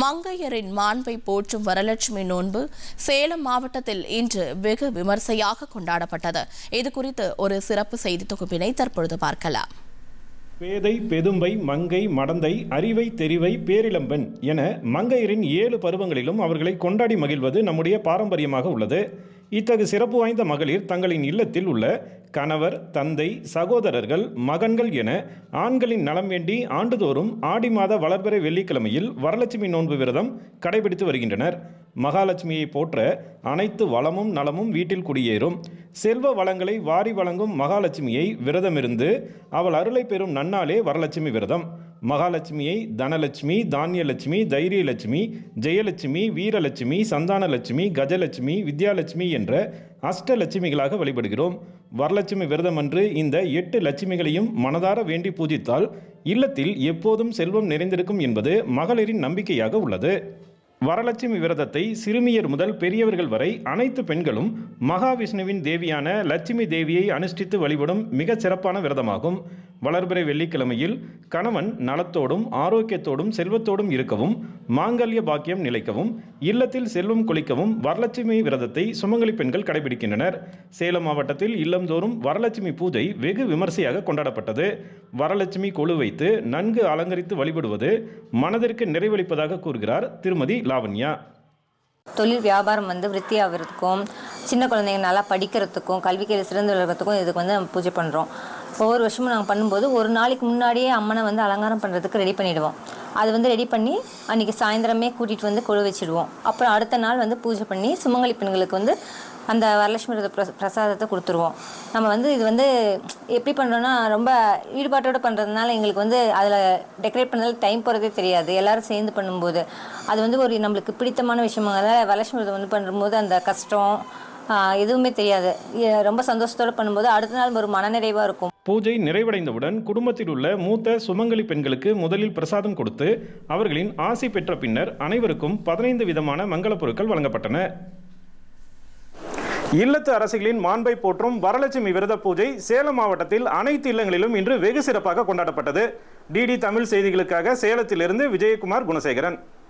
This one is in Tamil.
மங்கையரின் மாண்பை போற்றும் வரலட்சுமி நோன்பு சேலம் மாவட்டத்தில் இன்று வெகு விமர்சையாக கொண்டாடப்பட்டது. இது குறித்து ஒரு சிறப்பு செய்தி தொகுப்பினை தற்பொழுது பார்க்கலாம். பேதை பெதும்பை மங்கை மடந்தை அறிவை தெரிவை பேரிளம்பெண் என மங்கையரின் ஏழு பருவங்களிலும் அவர்களை கொண்டாடி மகிழ்வது நம்முடைய பாரம்பரியமாக உள்ளது. இத்தகு சிறப்பு வாய்ந்த மகளிர் தங்களின் இல்லத்தில் உள்ள கணவர் தந்தை சகோதரர்கள் மகன்கள் என ஆண்களின் நலம் வேண்டி ஆண்டுதோறும் ஆடி மாத வளர்பிறை வெள்ளிக்கிழமையில் வரலட்சுமி நோன்பு விரதம் கடைபிடித்து வருகின்றனர். மகாலட்சுமியை போற்ற அனைத்து வளமும் நலமும் வீட்டில் குடியேறும். செல்வ வளங்களை வாரி வழங்கும் மகாலட்சுமியை விரதமிருந்து அவள் அருளை பெறும் நன்னாளே வரலட்சுமி விரதம். மகாலட்சுமியை தனலட்சுமி தானியலட்சுமி தைரியலட்சுமி ஜெயலட்சுமி வீரலட்சுமி சந்தானலட்சுமி கஜலட்சுமி வித்யாலட்சுமி என்ற அஷ்டலட்சுமிகளாக வழிபடுகிறோம். வரலட்சுமி விரதம் அன்று இந்த எட்டு லட்சுமிகளையும் மனதார வேண்டி பூஜித்தால் இல்லத்தில் எப்போதும் செல்வம் நிறைந்திருக்கும் என்பது மகளிரின் நம்பிக்கையாக உள்ளது. வரலட்சுமி விரதத்தை சிறுமியர் முதல் பெரியவர்கள் வரை அனைத்து பெண்களும் மகாவிஷ்ணுவின் தேவியான லட்சுமி தேவியை அனுஷ்டித்து வழிபடும் மிகச் சிறப்பான விரதமாகும். வளர்பிறை வெள்ளிக்கிழமையில் கணவன் நலத்தோடும் ஆரோக்கியத்தோடும் செல்வத்தோடும் இருக்கவும் மாங்கல்ய பாக்கியம் நிலைக்கவும் இல்லத்தில் செல்வம் கொளிக்கவும் வரலட்சுமி விரதத்தை சுமங்கலி பெண்கள் கடைபிடிக்கின்றனர். சேலம் மாவட்டத்தில் இல்லந்தோறும் வரலட்சுமி பூஜை வெகு விமர்சையாக கொண்டாடப்பட்டது. வரலட்சுமி கொழு வைத்து நன்கு அலங்கரித்து வழிபடுவது மனதிற்கு நிறைவளிப்பதாக கூறுகிறார் திருமதி லாவண்யா. தொழில் வியாபாரம் வந்து விருத்தியாகிறதுக்கும் சின்ன குழந்தைங்க நல்லா படிக்கிறதுக்கும் கல்விக்கையில் சிறந்து விளக்கிறதுக்கும் இதுக்கு வந்து நம்ம பூஜை பண்ணுறோம் ஒவ்வொரு வருஷமும் நாங்கள் பண்ணும்போது ஒரு நாளைக்கு முன்னாடியே அம்மனை வந்து அலங்காரம் பண்ணுறதுக்கு ரெடி பண்ணிவிடுவோம் அது வந்து ரெடி பண்ணி அன்றைக்கி சாயந்தரமே கூட்டிகிட்டு வந்து கொழு வச்சிடுவோம். அப்புறம் அடுத்த நாள் வந்து பூஜை பண்ணி சுமங்கலி பெண்களுக்கு வந்து அந்த வரலட்சுமி விரத பிரச பிரசாதத்தை கொடுத்துருவோம். நம்ம வந்து இது வந்து எப்படி பண்ணுறோன்னா ரொம்ப ஈடுபாட்டோடு பண்ணுறதுனால எங்களுக்கு வந்து அதில் டெக்கரேட் பண்ணதால டைம் போகிறதே தெரியாது. எல்லோரும் சேர்ந்து பண்ணும்போது. அது வந்து ஒரு நம்மளுக்கு பிடித்தமான விஷயமாக வரலட்சுமி விரதம் வந்து பண்ணும்போது அந்த கஷ்டம் எதுவுமே தெரியாது. ரொம்ப சந்தோஷத்தோடு பண்ணும்போது அடுத்த நாள் ஒரு மனநிறைவாக இருக்கும். பூஜை நிறைவடைந்தவுடன் குடும்பத்தில் உள்ள மூத்த சுமங்கலி பெண்களுக்கு முதலில் பிரசாதம் கொடுத்து அவர்களின் ஆசி பெற்ற பின்னர் அனைவருக்கும் பதினைந்து விதமான மங்களப் பொருட்கள் வழங்கப்பட்டன. இல்லத்து அரசிகளின் மாண்பை போற்றும் வரலட்சுமி விரத பூஜை சேலம் மாவட்டத்தில் அனைத்து இல்லங்களிலும் இன்று வெகு சிறப்பாக கொண்டாடப்பட்டது. டிடி தமிழ் செய்திகளுக்காக சேலத்திலிருந்து விஜயகுமார் குணசேகரன்.